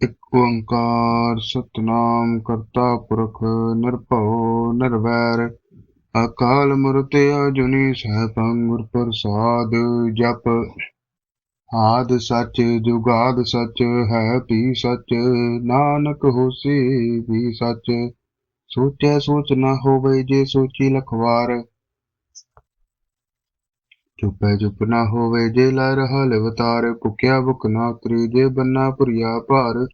ਇਕ ਓੰਕਾਰ ਸਤਨਾਮ ਕਰਤਾ ਪੁਰਖ ਨਿਰਭਉ ਨਿਰਵੈਰ, ਅਕਾਲ ਮੂਰਤ ਅਜੁਨੀ ਸੈਭੰ ਗੁਰ ਪ੍ਰਸਾਦ ਜਪ। ਆਦ ਸੱਚ ਜੁਗਾਦ ਸੱਚ ਹੈ ਪੀ ਸੱਚ, ਨਾਨਕ ਹੋਸੀ ਵੀ ਸੱਚ। ਸੋਚੈ ਸੋਚ ਨਾ ਹੋਵੇ ਜੇ ਸੋਚੀ ਲਖਵਾਰ ਚੁੱਪੈ ਚੁੱਪ ਨਾ ਹੋਵੇ, ਜੇ ਲੈ ਰਹਾ ਲਵਤਾਰ ਭੁਖਿਆ ਭੁਖ ਨਾ ਉਤਰੀ ਜੇ ਬੰਨਾ ਭੁਰੀਆ ਭਾਰ।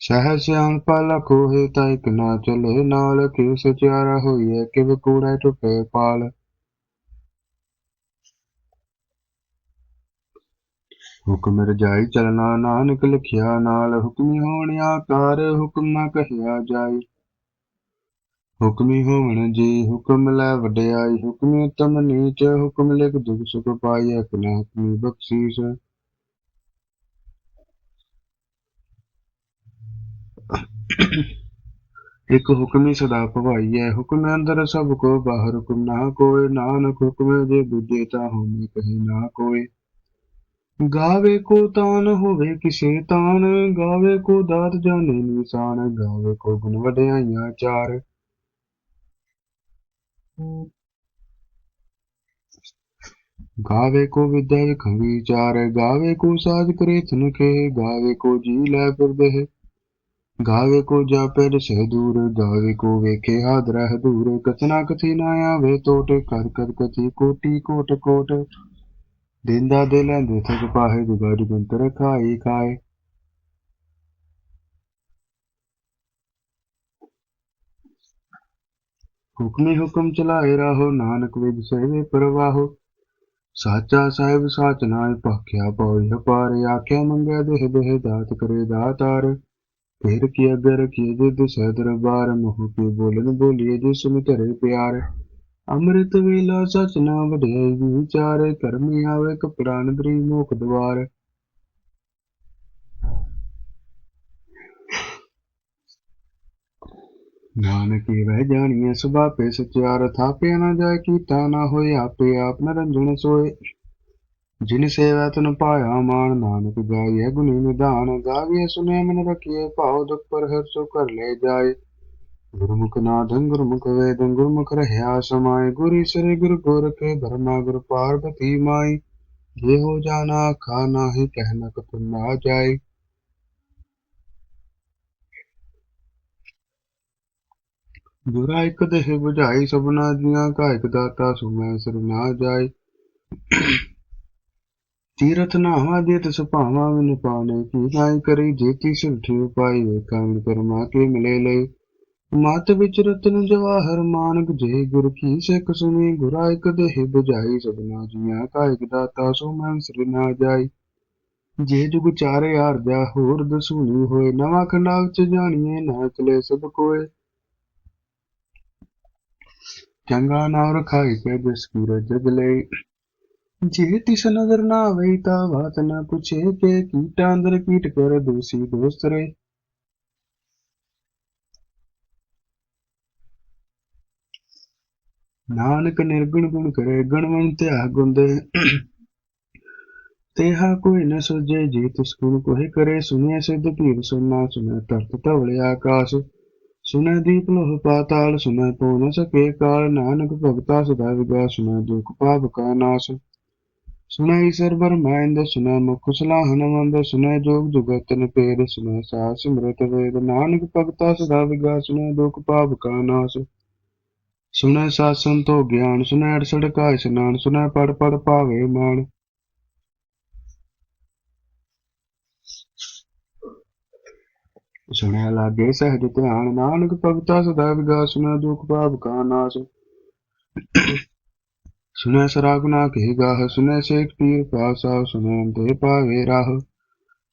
ਸਹਿ ਸਿਆਣਪਾ ਲਖ ਹੋਏ ਤਾਂ ਇਕ ਨਾ ਚਲੇ, ਨਾਲ ਕਿ ਸਚਿਆਰਾ ਹੋਈਐ, ਕਿਵ ਕੂੜੈ ਟੁੱਟੇ ਪਾਲ। ਹੁਕਮ ਰਜਾਈ ਚਲਣਾ, ਨਾਨਕ ਲਿਖਿਆ ਨਾਲ, ਹੁਕਮੀ ਹੋਣਿਆ ਕਾਰ ਹੁਕਮ ਨਾ ਕਹਿਆ ਜਾਏ ਹੁਕਮੀ ਹੋਵਣ ਜੀ, ਹੁਕਮ ਲੈ ਵਡਿਆਈ, ਹੁਕਮੀ ਉਤਮ ਨੀਚ, ਹੁਕਮ ਲਿਖ ਦੁਖ ਸੁਖ ਪਾਈ ਆਪਣਾ ਹੁਕਮੀ ਬਖਸ਼ੀਸ਼। ਇੱਕ ਹੁਕਮੀ ਸਦਾ ਭਵਾਈਐ ਹੁਕਮ ਅੰਦਰ ਸਭ ਕੋ, ਬਾਹਰ ਹੁਕਮ ਨਾ ਕੋਏ, ਨਾਨਕ ਹੁਕਮ ਜੇ ਬੁਝੇ ਤਾ ਹੋਮੇ ਕਹੀ ਨਾ ਕੋਏ। ਗਾਵੇ ਕੋ ਤਾਨ ਹੋਵੇ ਕਿਸੇ ਤਾਨ, ਗਾਵੇ ਕੋ ਦਾਤ ਜਾਣੇ ਨਿਸ਼ਾਨ, ਗਾਵੇ ਕੋ ਗੁਣ ਵਡਿਆਈਆਂ ਚਾਰ। ਗਾਵੇ ਕੋ ਵਿਦਿਆ ਵਿਖੰ ਵਿਚਾਰ ਗਾਵੇ ਕੋ ਸਾਜ ਕਰੇ ਤੁਨਕੇ ਗਾਵੇ ਕੋ ਜੀ ਲੈ ਫਿਰਦੇ ਗਾਵੇ ਕੋ ਜਾਪੇ ਦਸਹਿ ਦੂਰ, ਗਾਵੇ ਕੋ ਵੇਖੇ ਹਾਦਰਾ ਦੂਰ। ਕਥਨਾ ਕਥੀ ਨਾ ਆਵੇ ਟੋਟ ਕਰ ਕਰ ਕਥੀ ਕੋਟੀ ਕੋਟ ਕੋਟ। ਦਿੰਦਾ ਦੇ ਲੈਂਦੇ ਥਕ ਪਾਹੇ ਦੁਗਾ ਜੁਗੰਤਰ ਖਾਈ ਖਾਏ। ਹੁਕਮੀ ਹੁਕਮ ਚਲਾਏ ਰਾਹੋ, ਨਾਨਕ ਵਿਦ ਸੇਵੇ ਪਰਵਾਹੋ। ਸਾਚਾ ਸਾਹਿਬ ਸਾਚ ਨਾਇ ਭਾਖਿਆ ਪਉ ਹਪਾਰ ਆਖਿਆ ਮੰਗਿਆ ਦੇਹ ਦੇਹ ਦਾਤ ਕਰੇ ਦਾਤਾਰ ਫਿਰ ਕੀ ਅਗਰ ਕੀ ਜਿਦ ਸਹਿ ਦਰਬਾਰ, ਮੋਹ ਕੀ ਬੋਲਨ ਬੋਲੀਏ ਜੇ ਸੁਨ ਧਰੇ ਪਿਆਰ। ਅੰਮ੍ਰਿਤ ਵੇਲਾ ਸਚ ਨਾ ਵਡਿਆਈ ਵਿਚਾਰ, ਕਰਮੀ ਆਵੇ ਕਪੜਾ ਨਦਰੀ ਮੋਖ ਦਵਾਰ। ਨਾਨਕ ਵਹਿ ਜਾਣੀਐ ਸੁਭਾਪੇ ਸਚਿਆਰ, ਥਾਪਿਆ ਨਾ ਜਾਏ, ਕੀਤਾ ਨਾ ਹੋਏ, ਆਪੇ ਆਪ ਨਰੰਜਨ ਸੋਏ। ਜਿਨ ਸੇਵਾ ਤਨ ਪਾਇਆ ਮਾਨ ਨਾਨਕ ਗਾਈਐ ਗੁਣੀ ਨਿਧਾਨ। ਗਾਵੀਐ ਸੁਨੇ ਮਨ ਰਖੀਐ, ਭਾਉ ਦੁਖ ਪਰ ਹਰ ਸੋ ਕਰ ਲੈ ਜਾਏ। ਗੁਰਮੁਖ ਨਾਦੰ ਗੁਰਮੁਖ ਵੇਦੰ ਗੁਰਮੁਖ ਰਹਿਆ ਸਮਾਏ। ਗੁਰੀ ਸ੍ਰੀ ਗੁਰ ਗੋਰਖੇ ਬਰਮਾ ਗੁਰ ਪਾਰਬਤੀ ਮਾਈ। ਜੇ ਹੋ ਜਾਣਾ ਖਾ ਨਾਹੀ, ਕਹਿ ਕਤ ਨਾ ਜਾਏ। ਬੁਰਾ ਇੱਕ ਦੇਹ 부ਝਾਈ ਸਭਨਾ ਜੀਆਂ ਕਾ ਇੱਕ ਦਾਤਾ ਸੁਮੈ ਸਿਰ ਨਾ ਜਾਏ। ਤੀਰਥ ਨਾਵਾ ਦੇਤ ਸੁਭਾਵਾ ਵਿਨ ਪਾਣੇ ਕੀ ਨਾਈ ਕਰੀ ਜੇਤੀ ਸਿਲਠੀ ਉਪਾਈ ਏਕਾਂਗ ਕਰਮਾ ਕੇ ਮਿਲੇ ਲਈ। ਮਤ ਵਿੱਚ ਰਤਨ ਜਵਾਹਰ ਮਾਨਕ ਜੇ ਗੁਰ ਕੀ ਸਿੱਖ ਸੁਣੀ। ਗੁਰਾ ਇੱਕ ਦੇਹ 부ਝਾਈ ਸਭਨਾ ਜੀਆਂ ਕਾਇਕ ਦਾਤਾ ਸੁਮੈ ਸਿਰ ਨਾ ਜਾਈ ਜੇ ਜੁਗ ਚਾਰੇ ਆਰਜਾ ਹੋਰ ਦਸੂਣੀ ਹੋਏ, ਨਵਾਂ ਖੰਡਾ ਵਿੱਚ ਜਾਣੀਏ ਨਾ ਚਲੇ ਸਭ ਕੋਏ। ਚੰਗਾ ਨਾਮ ਰਖਾਈ ਕੇ ਜਿਸ ਕੀ ਰਜਗ ਲਈ ਜੇ ਤਿਸ ਨਜ਼ਰ ਨਾ ਆਵੇ ਤਾ ਬਾਤ ਨਾ ਪੁੱਛੇ ਕੇ ਕੀਟਾਂ ਅੰਦਰ ਕੀਟ ਕਰ ਦੋਸੀ ਦੋਸਤ ਰੇ ਨਾਨਕ ਨਿਰਗੁਣ ਗੁਣ ਕਰੇ ਗਣਵੰਤ ਆ ਗੁੰਦੇ ਤੇਹਾ ਕੋਈ ਨ ਸੁਝੇ ਜੇ ਤਿਸ ਗੁਣ ਕੋਹਿ ਕਰੇ ਸੁਣਿਆ ਸਿੱਧ ਭੀਰ ਸੁਨਾ ਸੁਨੈ ਤਰਤ ਧਵਲੇ ਆਕਾਸ਼ ਸੁਣੈ ਦੀਪ ਲੋਹ ਪਾਤਾਲ ਸੁਨੈ ਪਉ ਨ ਸਕੇ ਕਾਲ, ਨਾਨਕ ਭਗਤਾ ਸਦਾ ਵਿਗਾ ਸੁਨੈ ਦੁਖ ਪਾਪ ਕਾ ਨਾਸ਼। ਸੁਨੈ ਈਸਰ ਬਰਮਾਇੰਦ, ਸੁਣੈ ਮੁਖ ਸਲਾਹਨ ਮੰਦ ਸੁਨੈ ਜੋਗ ਜੁਗਤ ਨ ਪੇਦ ਸੁਨੈ ਸਾ ਸਿਮਰਤ ਵੇਦ। ਨਾਨਕ ਭਗਤਾ ਸਦਾ ਵਿਗਾ ਸੁਨੈ ਦੁਖ ਪਾਪ ਕਾ ਨਾਸ਼। ਸੁਣੈ ਸਾਸਨ ਤੋਂ ਗਿਆਨ ਸੁਨੈ ਅੜਸੜ ਕਾ ਇਸਨਾਨ ਸੁਨੈ ਪੜ ਪੜ ਪਾਵੇ ਮਾਨ। ਸੁਣਿਆ ਲਾਗੇ, ਸਹਿਜ ਧਿਆਨ ਨਾਨਕ ਭਗਤਾ ਸਦਾ ਵਿਗਾ ਸੁਨੈ ਦੁਖ ਪਾਪ ਕਾ ਨਾਸ਼। ਸੁਨੈ ਸਰਾ ਕੇ ਗਾਹ ਸੁਨੈ ਸੇਖ ਪੀਰ ਪਾਸਾ ਸੁਨੈ ਦੇ ਪਾਵੇ ਰਾਹ।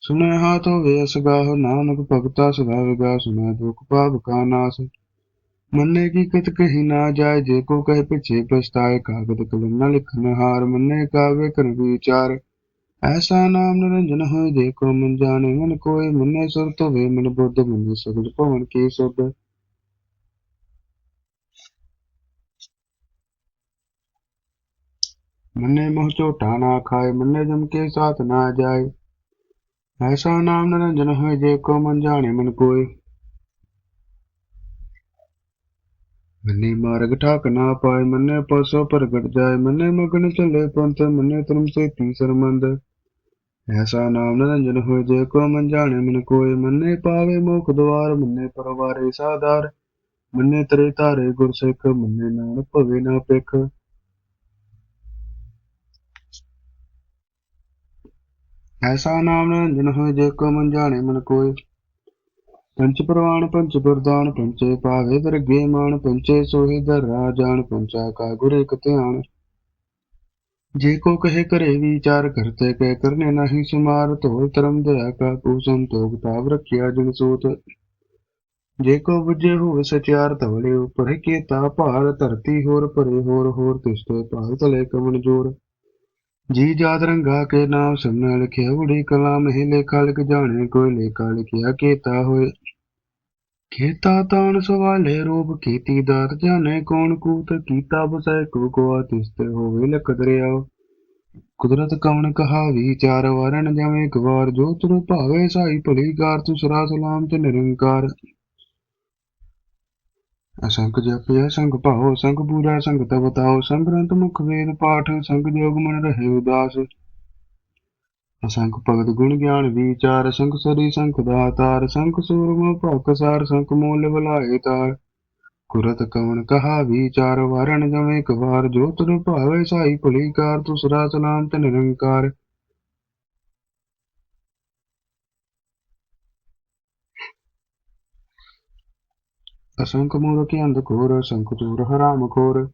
ਸੁਨੈ ਹਾਥ ਹੋਵੇ ਅਸਗਾਹ ਨਾਨਕ ਭਗਤਾ ਸਦਾ ਵਿਗਾ ਸੁਨੈ ਦੁਖ ਭਾਵ ਕਾ ਨਾਸ਼। ਮੰਨੇ ਕੀ ਕਤ ਕਹੀ ਨਾ ਜਾਏ, ਜੇ ਕੋ ਕਹੇ ਪਿਛੇ ਪਛਤਾਏ ਕਾਗਦ ਕਲਮ ਨਾ ਲਿਖਨ ਹਾਰ, ਮੰਨੇ ਕਾਵੇ ਕਰ ਵਿਚਾਰ। ਐਸਾ ਨਾਮ ਨਿਰੰਜਨ ਹੋਏ, ਦੇਖੋ ਮਨ ਜਾਣੇ, ਮਨ ਕੋਈ ਮੰਨੇ ਸੁਰਤ ਹੋਵੇ ਮਨ ਬੁੱਧ, ਮੰਨੇ ਸਗਲ ਭਵਨ ਕੀ ਸੁਧ। ਮੰਨੇ ਮੋਹ ਝੋਟਾ ਨਾ ਖਾਏ, ਮੰਨੇ ਜਮ ਕੇ ਸਾਥ ਨਾ ਜਾਏ। ਐਸਾ ਨਾਮ ਨਿਰੰਜਨ ਹੋਏ ਜੇ ਕੋ ਮਨ ਜਾਣੇ, ਮਨ ਕੋਇ ਮੰਨੇ ਮਾਰਗ ਠਾਕ ਨਾ ਪਾਏ, ਮੰਨੇ ਪਸੋ ਪ੍ਰਗਟ ਜਾਏ, ਮੰਨੇ ਮਗਨ ਚਲੇ ਪੰਥ, ਮੰਨੇ ਧਰਮ ਸੇ ਤੀਸਰ ਮੰਦ ਐਸਾ ਨਾਮ ਨਿਰੰਜਨ ਹੋਏ, ਜੇ ਕੋ ਮਨ ਜਾਣੇ, ਮਨ ਕੋਇ ਮੰਨੇ, ਪਾਵੇ ਮੋਖ ਦਵਾਰ, ਮੰਨੇ ਪਰਵਾਰੇ ਸਾਧਾਰ। ਮੰਨੇ ਤਰੇ ਧਾਰੇ ਗੁਰਸਿੱਖ ਮੰਨੇ ਨਾਨਕ ਭਵੇ ਨਾ ਪਿਖ ਐਸਾ ਨਾਮ ਨਿਰੰਜਨ ਹੋਏ, ਜੇ ਕੋ ਮਨ ਜਾਣੇ, ਮਨ ਕੋਇ ਪੰਚ ਪ੍ਰਵਾਨ, ਪੰਚ ਗੁਰਦਾਨ ਪੰਚੇ ਪਾਵੇ ਦਰਗੇ ਮਾਨ, ਪੰਚੇ ਸੋਹੀ ਦਰ ਰਾਜਾਨ ਪੰਚਾ ਕਾ ਗੁਰ ਇਕ ਧਿਆਨ। ਜੇ ਕੋ ਕਹੇ ਕਰੇ ਵਿਚਾਰ ਕਰਤੇ ਕਹਿ ਕਰਨੇ ਨਹੀਂ ਸੁਮਾਰ, ਧੋਲ ਧਰਮ ਦਇਆ ਕਾ ਕੋ ਸੰਤੋਖ ਤਾਵ ਰਖਿਆ ਜਨ ਸੋਤ। ਜੇ ਕੋ ਬੁਝੇ ਹੋਵੇ ਸਚਿਆਰ ਧਵਲੇ ਉਪਰ ਕੀਤਾ ਭਾਰ ਧਰਤੀ ਹੋਰ ਭਰੇ ਹੋਰ ਹੋਰ ਤਿਸਤੇ ਭਾਲ ਤਲੇ ਕਮਨ ਜੋਰ। ਜੀ ਜਾਤ ਰੰਗਾ ਕੇ ਨਾਮ ਸਭਨਾ ਲਿਖਿਆ ਉੜੀ ਕਲਾਮ ਹੀ ਲੇਖਾ ਲਿਖ ਜਾਣੇ, ਕੋਈ ਲੇਖਾ ਲਿਖਿਆ ਕੀਤਾ ਹੋਏ ਕੀਤਾ ਤਾਣ ਸਵਾਲੇ ਰੂਪ ਕੀਤੀ ਦਾਤ, ਜਾਣੇ ਕੌਣ ਕੂਤ ਕੀਤਾ ਬਸੈ ਕੋ ਕੋ ਤਿਸਤੇ ਹੋਵੇ ਲਖ ਕੁਦਰਤ ਕਵਣ ਕਹਾ ਵਿਚਾਰ ਵਰਨ ਜਵੇਂ ਗਵਾਰ ਜੋ ਤੁਰ ਭਾਵੇ ਸਾਈ ਭਲੀ ਕਾਰ ਤੂ ਸਰਾ ਸਲਾਮ ਤੇ ਨਿਰੰਕਾਰ। ਅਸੰਖ ਜਪਿ ਸੰਗ ਭਾਉ ਸੰਗ ਪੂਜਾ ਸੰਗ ਤਪ ਤਾਉ ਸੰਖ ਗ੍ਰੰਥ ਮੁਖ ਵੇਦ ਪਾਠ, ਸੰਗ ਜੋਗ ਮਨ ਰਹੇ ਉਦਾਸ। ਅਸੰਖ ਭਗਤ ਗੁਣ ਗਿਆਨ ਵਿਚਾਰ, ਸੰਖ ਸਰੀ ਸੰਖ ਦਾਤਾਰ, ਸੰਖ ਸੂਰਮ ਭਖ ਸਾਰ, ਸੰਖ ਮੂਲ ਬਲਾਏ ਤਾਰ। ਕੁਰਤ ਕਵਣ ਕਹਾ ਵਿਚਾਰ ਵਰਨ ਜਵੇਂ ਕਵਾਰ ਜੋ ਤੁਰ ਭਾਵੇ ਸਾਈ ਭਲੀ ਕਾਰ ਤੂ ਸਲਾਮ ਤੇ ਨਿਰੰਕਾਰ। ਅਸੰਖ ਮੂਰਖ ਅੰਧ ਘੋਰ ਅਸੰਖ ਚੂਰ ਹਰਾਮ ਖੋਰ।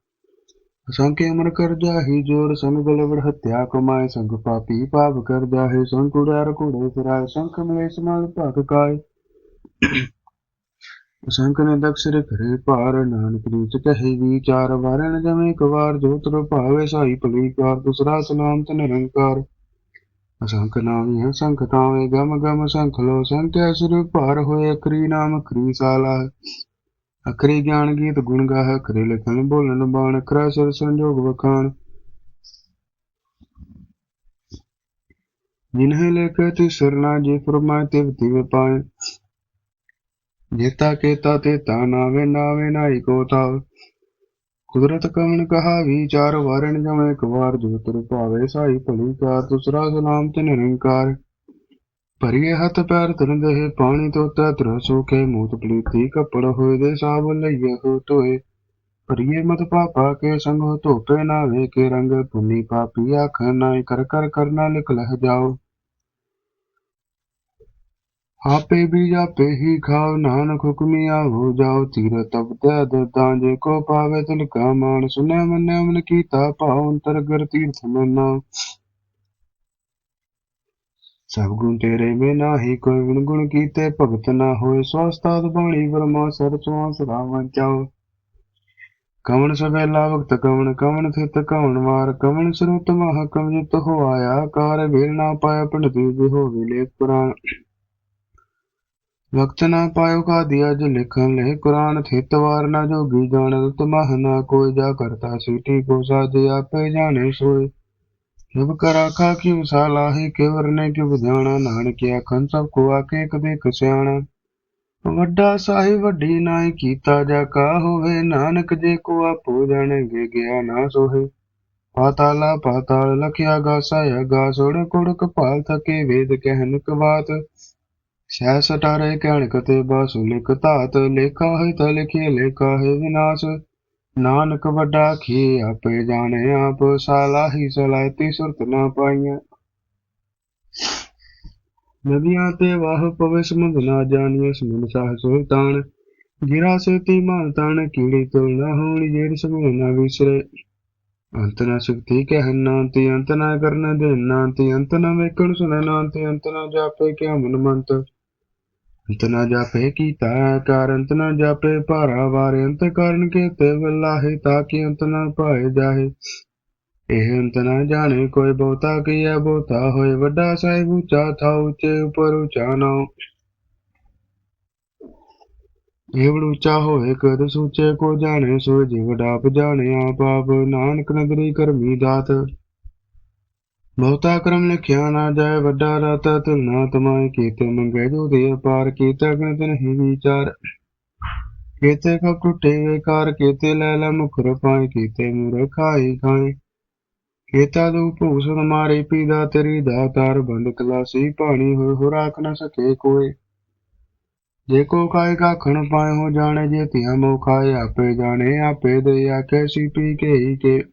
ਅਸੰਖ ਅਮਰ ਕਰ ਜਾਹੀ ਜੋਰ ਸੰਗ ਗਲਵੜ ਹੱਤਿਆ ਕਮਾਏ, ਸੰਗ ਪਾਪੀ ਪਾਪ ਕਰ ਜਾਹੇ ਸੰਗ ਕੁੜਾਰ ਕੁੜੇ ਫਿਰਾਏ, ਸੰਖ ਮਿਲੇ ਸਮਾਲ ਭਗ ਕਾਏ। ਅਸੰਖ ਨੇ ਦਕਸ਼ਰ ਕਰੇ ਭਾਰ, ਨਾਨਕ ਰੀਚ ਕਹੇ ਵਿਚਾਰ ਵਾਰਨ ਜਵੇਂ ਕਵਾਰ ਜੋਤਰ ਭਾਵੇ ਸਾਈ ਭਲੀ ਕਾਰ, ਦੂਸਰਾ ਸਲਾਮ ਤੇ ਨਿਰੰਕਾਰ। ਅਸੰਖ ਨਾਮੀ ਹੈ ਸੰਖ ਤਾਵੇ ਗਮ ਗਮ ਸੰਖ ਲੋ ਸੰਖਿਆ ਸਿਰ ਭਾਰ ਹੋਏ, ਅਕਰੀ ਨਾਮ ਅਕਰੀ ਸਾਲਾ। ਅਖਰੀ ਗਿਆਨ ਗੀਤ ਗੁਣ ਗਾਹ, ਅਖਰੀ ਲਿਖਣ ਬੋਲਣ ਬਾਣ, ਅਖਰਾ ਸਿਰ ਸੰਜੋਗ ਵਖਾਣ। ਜਿਨਹਿ ਲੇਖੇ ਤਿ ਸਰਨਾ ਜੀ ਫਰਮਾਏ, ਤਿਵ ਤਿਵ ਪਾਏ। ਜੇਤਾ ਕੇਤਾ, ਤੇ ਤਾ ਨਾਵੇ ਨਾਵੇ ਨਾਈ ਕੋ ਤਾਵ ਕੁਦਰਤ ਕਵਣ ਕਹਾ ਵਿਚਾਰ ਵਾਰਣ ਜਵੇਂ ਕਵਾਰ ਜੋ ਤੁਰ ਭਾਵੇ, ਸਾਈ ਭਲੀ ਕਾਰ ਦੂਸਰਾ ਸਲਾਮ ਤੇ ਨਿਰੰਕਾਰ। ਭਰੀਏ ਹੱਥ ਪੈਰ ਧਰਦੇ ਹੈ ਪਾਣੀ ਤੋਂ ਤੈ ਤਰ ਸੋਖੇ ਮੂਤ ਪਲੀਤੀ ਕੱਪੜ ਹੋਏ ਦੇ ਸਾਬ ਲਈਏ ਹੋ ਧੋਏ। ਭਰੀਏ ਮਤ ਪਾਪਾ ਕੇ ਸੰਗ ਧੋਪੇ ਨਾ ਵੇ ਕੇ ਰੰਗ, ਪੁੰਨੀ ਪਾਪੀ ਆਖ ਨਾਇ ਕਰ ਕਰ ਕਰਨਾ ਲਿਖ ਲਹ ਜਾਓ। ਆਪੇ ਵੀ ਆਪੇ ਹੀ ਖਾਓ, ਨਾਨਕ ਹੁਕਮੀਆ ਹੋ ਜਾਓ ਤੀਰ ਤਬ ਤੈ ਦਤਾਂ ਜੇ ਕੋ ਪਾਵੇ ਤਿਲ ਕਾ ਮਾਨ ਸੁਨੈ ਮੰਨੈ ਮਨ ਕੀਤਾ ਭਾਉ, ਅੰਤਰ ਗਰ ਤੀਰਥ ਮਨਾ। ਸਭ ਗੁਣ ਤੇਰੇ ਮੇ ਨਾਹੀ ਕੋਈ ਗੁਣ ਗੁਣ ਕੀਤੇ, ਭਗਤ ਨਾ ਹੋਏ ਸਵਸਤਾਦ ਬਾਣੀ ਬਰਮਾ ਸਰਚਵਾ ਸਦਾ ਵੰਚਾਓ ਕਵਣ ਸਵੇਲਾ ਵਕਤ ਕਵਣ ਕਵਣ ਥਿਤ ਕਵਣ ਵਾਰ, ਕਵਣ ਸਰੂਤ ਮਹ ਕਵਜਿਤ ਹੋਆਇਆ ਕਾਰ ਵੇਲ ਨਾ ਪਾਇਆ ਪੰਡਤੀ ਜੀ ਹੋਵੇ ਲੇਖ ਪੁਰਾਣ। ਵਕਤ ਨਾ ਪਾਇਓ ਕਾ ਦਿਆ ਜ ਲਿਖਣ ਲੈ ਕੁਰਾਨ ਥਿਤ ਵਾਰ ਨਾ ਜੋਗੀ ਜਾਣ ਤਮਹ ਨਾ ਕੋਈ, ਜਾ ਕਰਤਾ ਸੀਟੀ ਕੋ ਸਾਜੇ ਆਪੇ ਜਾਣੇ ਸੋਏ। ਜਬ ਕਰਾ ਖਾ ਕਿਉ ਸਾਲਾਹੀ ਕਿਵਰ ਨੇ ਕਿਉ ਜਾਣਾ ਆਖਣ ਸਭ ਕੋ ਆਕੇ ਕਦੇ ਕਸਿਆਣਾ ਵੱਡਾ ਸਾਹਿਬ, ਵੱਡੀ ਨਾਈ ਕੀਤਾ ਜਾ ਕਾ ਹੋਵੇ, ਨਾਨਕ ਜੇ ਕੋ ਆਪੋ ਜਾਣਗੇ ਗਿਆ ਨਾ ਸੋਹੇ। ਪਾਤਾਲਾ, ਪਾਤਾਲ ਲਖਿਆ ਗਾਸਾ ਗਾ ਸੋੜ ਕੁੜ ਕਪਾਲ ਥਕੇ ਵੇਦ ਕਹਿਨ ਕਵਾਤ ਸਹਿ ਸਟਾਰੇ ਕਹਿਣ ਕਤੇ ਬਾਸੁ ਲਿਖ ਧਾਤ, ਲੇਖਾ ਹੈ ਤਾ ਲਿਖੇ ਲੇਖਾ ਹੈ ਵਿਨਾਸ਼। ਨਾਨਕ ਵੱਡਾ ਕੀ ਆਪੇ ਜਾਣੇ ਆਪ ਸਾਲਾਹੀ ਸਲਾਇਤੀ ਸੁਰਤ ਨਾ ਪਾਈਆਂ ਨਦੀਆਂ ਤੇ ਵਾਹ ਪਵੇ, ਸਮੁੰਦ ਨਾ ਜਾਣੀਏ ਸਮੁੰਦ ਸਾਹ ਸੁਲਤਾਨ ਗਿਰਾ ਸੇਤੀ ਮਾਨ ਤਾਣ, ਕੀੜੀ ਤੋਂ ਨਾ ਹੋਣੀ ਜੇੜ ਸਮੂਹ ਨਾ ਵਿਸਰੇ। ਅੰਤ ਨਾ ਸੁਖਤੀ ਕਹਿ ਨਾਂਤੀ ਅੰਤ ਨਾ ਕਰਨ ਦੇ ਨਾਂਤੀ ਅੰਤ ਨਾ ਵੇਖਣ ਸੁਣ ਨਾਂਤੀ ਅੰਤ ਨਾ ਜਾਪੇ ਕਿਆ ਮਨ ਮੰਤ। ਅੰਤ ਨਾ ਜਾਪੇ ਕੀਤਾ ਕਾਰ ਅੰਤ ਨਾ ਜਾਪੇ ਭਾਰਾ ਵਾਰੇ, ਅੰਤ ਕਾਰਨ ਕੇ ਤੇ ਤਾਂ ਕਿ ਅੰਤ ਨਾ ਪਾਏ ਜਾਹੇ। ਇਹ ਅੰਤ ਨਾ ਜਾਣੇ, ਕੋਈ ਬਹੁਤਾ ਕੀਆ ਬਹੁਤਾ ਹੋਏ। ਵੱਡਾ ਸਾਹਿਬ ਉੱਚਾ ਥਾ ਉੱਚੇ ਉਪਰ ਉੱਚਾ ਨਾਉ ਏਵੜ ਉੱਚਾ ਹੋਏ, ਕਰ ਸੂਚੇ ਕੋ ਜਾਣੇ ਸੋ ਜਿਵ ਡਾਪ ਜਾਣੇ, ਆਪ ਆਪ ਨਾਨਕ ਨਗਰੀ ਕਰਮੀ ਦਾਤ। ਬਹੁਤਾ ਕਰਮ ਲਿਖਿਆ ਨਾ ਜਾਏ, ਵੱਡਾ ਰਾਤਾ ਤਿਲ ਨਾ ਤਮਾਏ ਕੀਤੇ ਮੰਗੇ ਜੋ ਦੇ ਅਪਾਰ, ਕੀਤਾ ਗਣਤ ਨਹੀਂ ਵਿਚਾਰ। ਕੀਤੇ ਕਬ ਟੁੱਟੇ ਵੇਕਾਰ, ਕੀਤੇ ਲੈ ਲੈ ਮੁਖਰ ਪਾਏ ਕੀਤੇ ਮੂਰ ਖਾਈ ਖਾਏ। ਕੀਤਾ ਦੂ ਭੂਸਨ ਮਾਰੇ, ਪੀਦਾ ਤੇਰੀ ਦਾਤਾਰ, ਬੰਦ ਕਲਾਸੀ ਪਾਣੀ ਹੋਏ ਹੋ ਰਾਖ ਨਾ ਸਕੇ ਕੋਏ। ਜੇ ਕੋ ਕਾਇ ਕਾਖਣ ਪਾਏ ਹੋ ਜਾਣੇ, ਜੇ ਧਿਆ ਮੋ ਖਾਏ, ਆਪੇ ਜਾਣੇ, ਆਪੇ ਦੇ ਆਖੇ ਸੀ ਪੀ ਕੇ ਹੀ ਕੇ।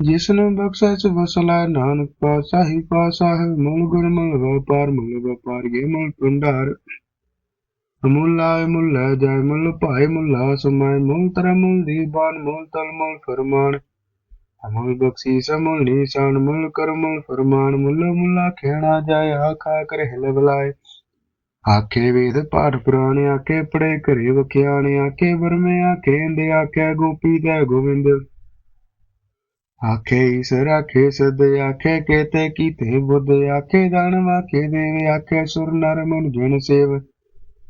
ਜਿਸ ਨੂੰ ਬਖਸ਼ੈ ਚ ਵਸਲਾ ਨਾਨਕ ਪਾਸਾ ਹੀ ਪਾਸਾ ਹੈ ਮੁਲ ਗੁਰ ਮੁਲ ਵਪਾਰ ਮੁਲ ਵਪਾਰ ਇਹ ਮੁਲ ਭੰਡਾਰ। ਮੁੱਲ ਆਏ ਮੁੱਲ ਲੈ ਮੁੱਲ ਭਾਏ ਮੁੱਲਾ, ਸਮਾਏ ਮੁੱਲ ਤਰ ਮੁੱਲ ਦੀਵਾਨ ਮੁੱਲ ਤਲ ਮੁੱਲ ਫਰਮਾਨ। ਅਮੁੱਲ ਬਖਸ਼ੀਸ ਮੁੱਲ ਨੀਸਾਨ, ਮੁੱਲ ਕਰ ਫਰਮਾਨ। ਮੁੱਲ ਮੁੱਲਾ ਖੇਣਾ ਜਾਏ, ਆਖਾ ਕਰ ਹਿਲ ਬਲਾਏ। ਆਖੇ ਵੇਦ ਪਾਠ ਪੁਰਾਣੇ, ਆਖੇ ਪੜੇ ਘਰੇ ਵਖਿਆਣੇ, ਆਖੇ ਵਰਮੇ, ਆਖੇ ਇੰਦੇ ਆਖੇ ਗੋਪੀ ਤੇ ਗੋਵਿੰਦ। ਆਖੇ ਈਸ਼ਰ, ਆਖੇ ਸਦ, ਆਖੇ ਕੇਤੇ ਕੀਤੇ ਬੁੱਧ, ਆਖੇ ਦਾਨਵ ਆਖੇ ਦੇਵ ਆਖੇ ਸੁਰ ਨਰ ਮਨ ਜਨ ਸੇਵ।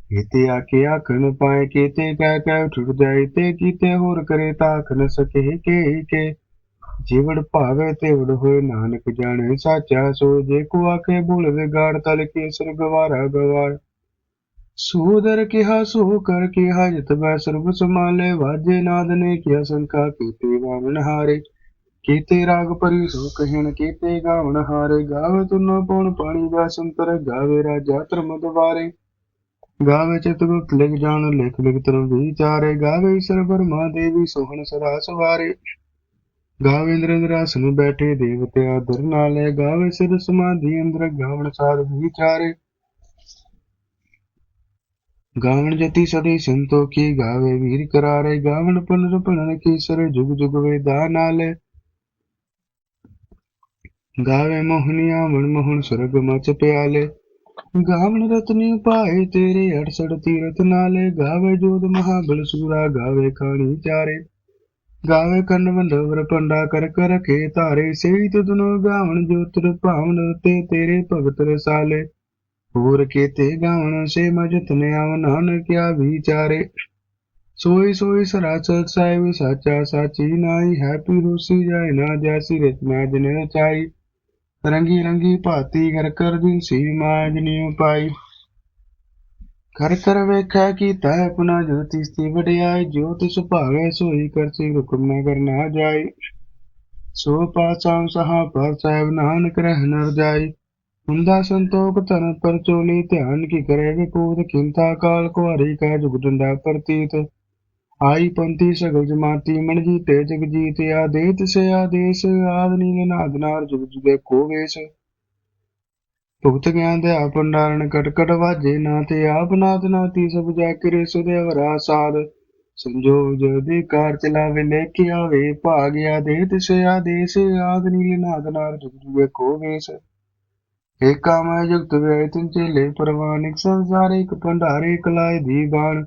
ਕੀਤੇ ਆਖੇ ਆਖਣ ਪਾਏ, ਕੀਤੇ ਕਹਿ ਕਹਿ ਉੱਠ ਜਾਏ, ਤੇ ਕੀਤੇ ਹੋਰ ਕਰੇ ਤਾਖ ਨ ਸਕੇ ਕੇ ਕੇ। ਜੀਵੜ ਭਾਵੇ ਤੇ ਉੜ ਹੋਏ ਨਾਨਕ ਜਾਣੇ, ਸਾਚਾ ਸੋ ਜੇ ਕੋ ਆਖੇ ਭੁਲ ਵਿਗਾੜ, ਤਲ ਕੇ ਸਰ ਗਵਾਰਾ। ਗਵਾਰ ਸੂਦਰ ਕਿਹਾ, ਸੋ ਕਰ ਕਿਹਾ, ਜਿਤ ਬੈ ਸਰਬ ਸਮਾਲੇ ਵਾਜੇ ਨਾਦ ਨੇ ਕਿਹਾ, ਸੰਕਾ ਕੀਤੇ ਵਾਵਨ ਹਾਰੇ। ਕੀਤੇ ਰਾਗ ਪਰੀ ਸੋ ਕਹਿਣ ਕੀਤੇ ਗਾਵਣ ਹਾਰੇ, ਗਾਵੇ ਤੁਨੋ ਪਉਣ ਪਾਣੀ ਦਾ ਸੰਤਰ, ਗਾਵੇ ਰਾਜਾ ਧਰਮ ਦਵਾਰੇ ਗਾਵੇ ਚਿਤ ਗੁਪਤ ਲਿਖ ਜਾਣ, ਲਿਖ ਲਿਖ ਤਰਮ ਵਿਚਾਰੇ। ਗਾਵੇ ਈਸ਼ਰ ਬਰਮਾ ਦੇਵੀ ਸੋਹਣ ਸਦਾ ਸਵਾਰੇ। ਗਾਵੇ ਇੰਦਰ ਇੰਦਰਾਸਨ ਬੈਠੇ ਦੇਵਤੇ ਆਦਰ ਨਾਲੇ। ਗਾਵੇ ਸਿਰ ਸਮਾਧੀ ਅੰਦਰ ਗਾਵਣ ਸਾਧ ਵਿਚਾਰੇ। ਗਾਵਣ ਜਤੀ ਸਦੀ ਸੰਤੋ ਕੀ ਗਾਵੇ ਵੀਰ ਕਰਾਰੇ। ਗਾਵਣ ਪੁਨਰ ਪੁਨਰ ਕੀ ਸਰ ਜੁਗ ਜੁਗ ਵੇਦਾ ਨਾਲੇ। ਗਾਵੇ ਮੋਹਨੀਆ ਵਣ ਮੋਹਨ ਸੁਰਗ ਮਚ ਪਿਆਲੇ। ਗਾਵਣ ਰਤਨੀ ਪਾਏ ਤੇਰੇ 68 ਤੀਰਥ ਨਾਲੇ। ਗਾਵੇ ਜੋਦ ਮਹਾਬਲ ਸੂਰਾ, ਗਾਵੇ ਖਾਣੀ ਚਾਰੇ। ਗਾਵੇ ਕੰਨ ਬੰਦਵਰ ਕਰ ਕਰ ਰਖੇ ਧਾਰੇ। ਸੇਈ ਤੁਧਨੋ ਗਾਵਣ ਜੋਤਰ ਭਾਵਨ ਤੇ ਤੇਰੇ ਭਗਤ ਰਸਾਲੇ। ਹੋਰ ਕੀਤੇ ਗਾਵਣ ਸੇ ਮਜਤ ਆਵ ਨਾਨਕਿਆ ਵਿਚਾਰੇ। ਸੋਈ ਸੋਈ ਸਰਾਚਰ ਸਾਹਿਬ, ਸਾਚਾ ਸਾਚੀ ਨਾਈ ਹੈਪੀ ਰੂਸੀ ਜਾਏ ਨਾ ਜੈਸੀ ਰਚਨਾ ਜਨ ਰਚਾਈ ਰੰਗੀ ਰੰਗੀ ਭਾਤੀ ਕਰ ਕਰ ਦਿਨ ਸੀ ਮਾਜ ਨਿਉ ਪਾਈ। ਕਰ ਕਰ ਵੇਖਿਆ ਕੀਤਾ ਆਪਣਾ ਜੋਤੀ ਸਤੀ ਵਡਿਆਈ ਜੋਤ ਸੁਭਾਵੇ ਸੋਈ ਕਰਸੀ ਹੁਕਮ ਨਾ ਕਰਨਾ ਜਾਏ ਸੋ ਪਾਸਾਂ ਸਹਾ ਪਰ ਸਾਹਿਬ ਨਾਨਕ ਰਹਿ ਨਰ ਜਾਈ। ਹੁੰਦਾ ਸੰਤੋਖ ਤਨ ਪਰ ਚੋਲੀ ਧਿਆਨ ਕੀ ਕਰੇ ਵਿਪੂਤ ਕਿੰਤਾ ਕਾਲ ਕੁਹਾਰੀ ਕਾ ਜੁਗ ਡੰਡਾ ਪ੍ਰਤੀਤ। ਆਈ ਪੰਥੀ ਸਗਲ ਜਮਾਤੀ, ਮਨ ਜੀਤੇ ਜਗ ਜੀਤ, ਆਦੇਤ ਆਦੇਸ਼, ਆਦ ਨੀਲ ਨਾਦ ਨਾਰ, ਜੁਗ ਜੁਗੇ ਕੋ ਵੇਸ਼। ਭੁਗਤ ਗਿਆਨ ਦੇ ਆਪੰਡਾਰਨ ਕਟ ਕਟ ਵਾਜੇ ਨਾ ਤੇ ਆਪ ਨਾਥ ਨਾਤੀ ਸਭ ਜੈ ਕਰੇ ਸੁਦੇਵ ਰਾਸਾਦ ਸੰਜੋਗ ਜੋਦੀ ਕਾਰ ਚਲਾਵੇ ਲੈ ਕੇ ਆਵੇ ਭਾਗਿਆ ਦੇ ਤਿਸੇ ਆਦੇਸ਼, ਆਦ ਨੀਲ ਨਾਦ ਨਾਰ, ਜੁਗ ਜੁਗੇ ਕੋ ਵੇਸ਼। ਏਕਾ ਮੈਂ ਜੁਗਤ ਵੇ ਤਿਨ ਚੇਲੇ ਪਰਵਾਨਿਕ, ਸੰਸਾਰੇ ਇੱਕ ਭੰਡਾਰੇ ਕਲਾਏ ਦੀ ਬਾਣ।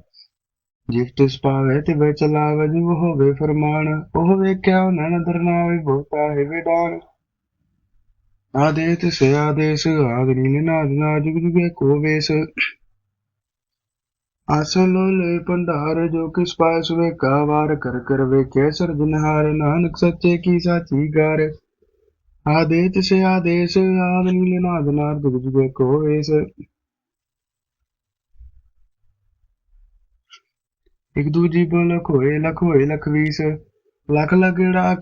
ਜਿਸ ਤਿਸ ਤੇ ਵੇ ਚਲਾਵੇ ਜਿਵ ਹੋਵੇ ਫਰਮਾਨ, ਉਹ ਵੇਖਿਆ ਉਹਨਾਂ ਨਦਰ ਨਾ ਹੋਈ ਬਹੁਤਾ ਹੈ ਵਿਦਾਨ ਆਦੇਤ ਸੇ ਆਦੇਸ਼ ਆਦਰੀ ਨੇ ਨਾਦ ਨਾ ਜੁਗ ਜੁਗੇ ਕੋ ਵੇਸ। ਆਸਨ ਲੈ ਭੰਡਾਰ ਜੋ ਕਿਸ ਪਾਸ ਵੇ ਕਾ ਵਾਰ ਕਰ ਕਰ ਵੇ ਕੈ ਸਰਜਨਹਾਰ ਨਾਨਕ ਸੱਚੇ ਕੀ ਸਾਚੀ ਗਾਰ। ਆਦੇਤ ਸੇ ਆਦੇਸ਼ ਆਦਰੀ ਨੇ ਨਾਦ ਨਾ ਜੁਗ ਜੁਗੇ ਕੋ ਵੇਸ। ਇੱਕ ਦੂਜੀ ਬੋਲ ਲਖੋਏ ਹੋਏ ਲਖ ਹੋਏ ਲਖ ਵੀਸ ਲਖ ਲਗੜਾ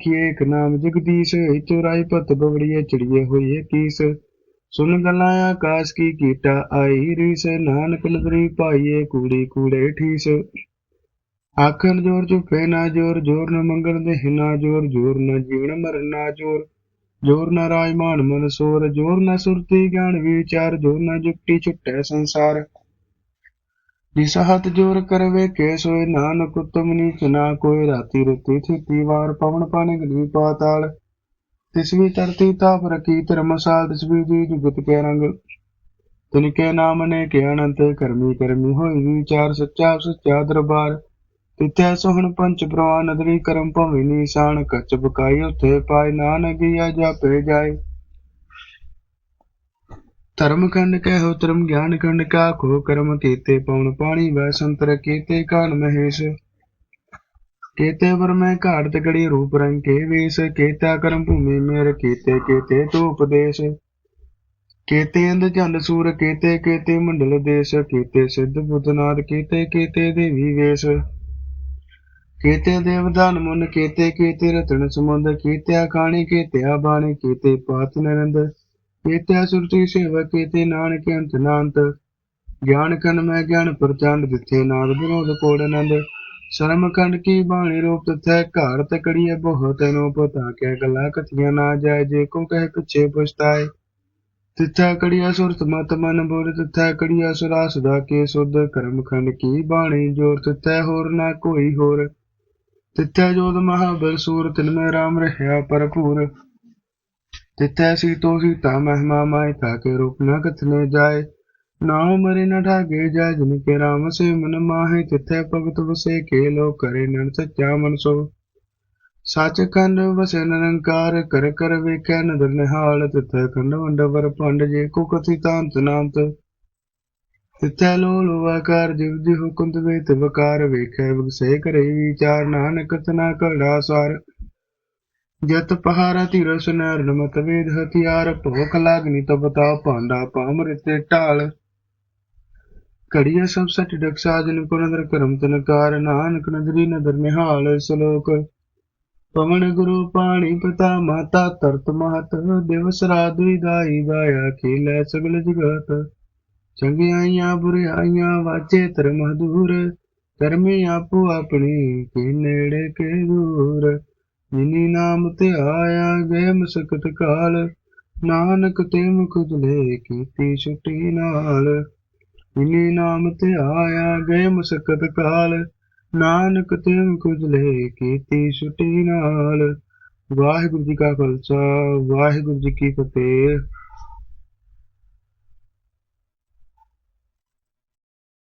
ਨਾਮ ਜਗਦੀਸ਼ ਚੁਰਾਈ ਪਤ ਬਵੜੀਏ ਚੜੀਏ ਹੋਈਏ ਕੀਸ। ਸੁਨ ਗਲਾਂ ਆਕਾਸ਼ ਕੀ ਕੀਟਾ ਆਈ ਰੀਸ, ਨਾਨਕ ਨਦਰੀ ਪਾਈਏ ਕੂੜੀ ਕੂੜੇ ਠੀਸ। ਆਖਣ ਜੋਰ ਚੁੱਪੇ ਨਾ ਜੋਰ ਜੋਰ ਨ ਮੰਗਣ ਦੇ ਨਾ ਜੋਰ ਜੋਰ ਨ ਜੀਵਨ ਮਰਨ ਨਾ ਜੋਰ। ਜੋਰ ਨ ਰਾਜਮਾਨ ਮਨ ਸੋਰ, ਜੋਰ ਨ ਸੁਰਤੀ ਗਿਆਨ ਵਿਚਾਰ, ਜੋਰ ਨ ਜੁਕਤੀ ਛੁੱਟੈ ਸੰਸਾਰ। ਜਿਸ ਹੱਥ ਜੋਰ ਕਰਵੇ ਕੇ ਸੋਏ ਨਾਨਕ, ਉਤਮ ਨੀਚ ਨਾ ਕੋਈ ਰਾਤੀ ਰਤੀ, ਥਿਤੀ ਵਾਰ ਪਵਨ ਪਾਣੀ ਗਲੀ ਪਾਤਾਲ ਤਿਸਵੀ ਧਰਤੀ ਤਾਪ ਰਕੀ ਧਰਮਸਾਲ ਤਿਸਵੀ ਜੀ ਜੁਗਤ ਕੇ ਰੰਗ। ਤਿਨਕੇ ਨਾਮ ਨੇ ਕੇ ਅਨੰਤ, ਕਰਮੀ ਕਰਮੀ ਹੋਈ ਵਿਚਾਰ ਸੱਚਾ ਸੱਚਾ ਦਰਬਾਰ। ਤਿਤੈ ਸੋਹਣ ਪੰਚ ਪ੍ਰਵਾਨ ਨਦਰੀ ਕਰਮ ਭਵਿ ਨੀਸਾਨ ਕੱਚ ਬਕਾਈ, ਉਥੇ ਪਾਇ ਨਾਨਕੀਆ ਜਾਪੇ ਜਾਏ। ਧਰਮ ਖੰਡ ਕਹਿਓ, ਧਰਮ ਗਿਆਨ ਖੰਡ ਕਾ ਖੋ ਕਰਮ ਕੀਤੇ ਪਉਣ ਪਾਣੀ ਵੈ ਸੰਤਰ ਕੀਤੇ ਕਾਨ ਮਹੇਸ਼। ਕੇਤੇ ਵਰ ਮੈਂ ਘਾਟ ਤਕੜੀ ਰੂਪ ਰੰਗ ਕੇ ਵੇਸ, ਕੇਤਾ ਕਰਮ ਭੂਮੀ ਮੇਰ, ਕੇਤੇ ਕੇਤੇ ਤੂ ਉਪਦੇਸ਼। ਕੇਤੇ ਅੰਧ ਚੰਦ ਸੂਰ, ਕੇਤੇ ਕੇਤੇ ਮੰਡਲ ਦੇਸ਼, ਕੀਤੇ ਸਿੱਧ ਬੁੱਧਨਾਥ ਕੀਤੇ ਕੇਤੇ ਦੇਵੀ ਵੇਸ਼। ਕੇਤੇ ਦੇਵਦਾਨ ਮੁਨ, ਕੇਤੇ ਕੇਤੇ ਰਤਨ ਸਮੁੰਦ ਕੇਤੇ ਖਾਣੀ ਕੇਤੇ ਬਾਣੀ, ਕੀਤੇ ਪਾਤ ਨਰੰਦ। ਕੇਤੇ ਸੁਰਤੀ ਸੇਵਾ ਕੇਤੇ ਨਾਨਕ ਅੰਤ ਨਾਨਤ ਗਿਆਨ ਕਨ ਮੈਂ ਗਿਆਨ ਪ੍ਰਚੰਡ ਦਿੱਥੇ ਨਾਦ ਵਿਨੋਦ ਕੋੜ ਆਨੰਦ। ਸ਼ਰਮ ਕੰਡ ਕੀ ਬਾਣੀ ਰੂਪ ਤਥੈ ਘਰ ਤਕੜੀਏ ਬਹੁਤ ਨੂੰ ਪਤਾ ਕਿਆ ਗੱਲਾਂ ਕਥੀਆਂ ਨਾ ਜਾਏ, ਜੇ ਕੋ ਕਹਿ ਪਿਛੇ ਪਛਤਾਏ। ਤਿੱਥੈ ਕੜੀਆ ਸੁਰਤ ਮਤ ਮਨ ਬੋਲ ਤਿਥੈ ਕੜੀਆ ਸੁਰਾ ਸਦਾ ਕੇ ਸੁਧ। ਕਰਮ ਖੰਡ ਕੀ ਬਾਣੀ ਜੋਰ, ਤਿਥੈ ਹੋਰ ਨਾ ਕੋਈ ਹੋਰ। ਤਿਥੈ ਜੋਤ ਮਹਾਬਲ ਸੂਰ, ਤਿਨ ਮੈਂ ਰਾਮ ਰਹਿਆ ਭਰਪੂਰ। ਤਿੱਥੈ ਸੀਤੋ ਸੀਤਾ ਮਹਿਮਾ ਮਾਇ ਤਾ ਕੇ ਰੂਪ ਨ ਕਥਨੇ ਨਾਉ ਮਰੇ ਨ ਠਾਗੇ ਜਾ ਜਿਨ ਕੇ ਰਾਮ ਸੇ ਮਨ ਮਾਹੇ, ਤਿੱਥੈ ਭਗਤ ਵਸੇ ਕੇ ਲੋ ਕਰੇ ਨਨ ਸੱਚਾ ਮਨ ਸੋ। ਸੱਚ ਖੰਡ ਵਸੇ ਨਿਰੰਕਾਰ ਕਰ ਕਰ ਵੇਖੈ ਨਦਰ ਨਿਹਾਲ, ਤਿਥੈ ਖੰਡ ਵੰਡ ਵਰ ਭੰਡ ਜੇ ਕੋ ਕਥੀ ਤਾਂਤ ਨਾਂਤ। ਤਿੱਥੈ ਲੋ ਲੋਵਾਕਾਰ ਜਿਵ ਜੀ ਹੁਕਮ ਵੇਤ ਵਕਾਰ, ਵੇਖੈ ਵਸੇ ਕਰੇ ਵਿਚਾਰ, ਨਾਨਕ ਤਨਾ ਕੜਾ ਸਾਰ। ਜਤ ਪਹਾਰਾ ਧੀਰ ਸੁਨਰ ਨਮਤ ਹਥਿਆਰ, ਭੋਖ ਲਾਗਨੀ ਤਬ ਤਾ ਭਾਂਡਾ ਪਾਮਰਿਤੇ ਢਾਲ। ਕੜੀਆ ਸਭ ਸੱਚ ਡਕ ਸਾਜਨ ਪੁਰੰਦਰ ਕਰਮ ਤਨਕਾਰ ਨਾਨਕ ਨਦਰੀ ਨਦਰ ਨਿਹਾਲ ਸਲੋਕ। ਪਵਨ ਗੁਰੂ ਪਾਣੀ ਪਤਾ ਮਾਤਾ ਤਰਤ ਮਹਤ, ਦਿਵਸ ਰਾਤ ਦੁਈ ਦਾਈ ਗਾਇਆ ਖੇਲੇ ਸਗਲ ਜਗਤ। ਚੰਗਿਆਈਆਂ ਬੁਰਿਆਈਆਂ ਵਾਚੇ ਤਰ ਮਧੂਰ ਕਰਮੀ ਆਪੋ ਆਪਣੀ ਕੇ ਨੇੜੇ ਕੇ ਦੂਰ। ਜਿਨੀ ਨਾਮ ਤੇ ਆਇਆ ਗਏ ਮਸਕਤ ਕਾਲ, ਨਾਨਕ ਤੇ ਮੁਖ ਦੁਲੇ ਕੀਤੀ ਛੁੱਟੀ ਨਾਲ। ਜਿਨੀ ਨਾਮ ਤੇ ਆਇਆ ਗਏ ਮਸਕਤ ਕਾਲ, ਨਾਨਕ ਤੇ ਮੁਖ ਦੁਲੇ ਕੀਤੀ ਛੁੱਟੀ ਨਾਲ। ਵਾਹਿਗੁਰੂ ਜੀ ਕਾ ਖਾਲਸਾ, ਵਾਹਿਗੁਰੂ ਜੀ ਕੀ ਫਤਿਹ।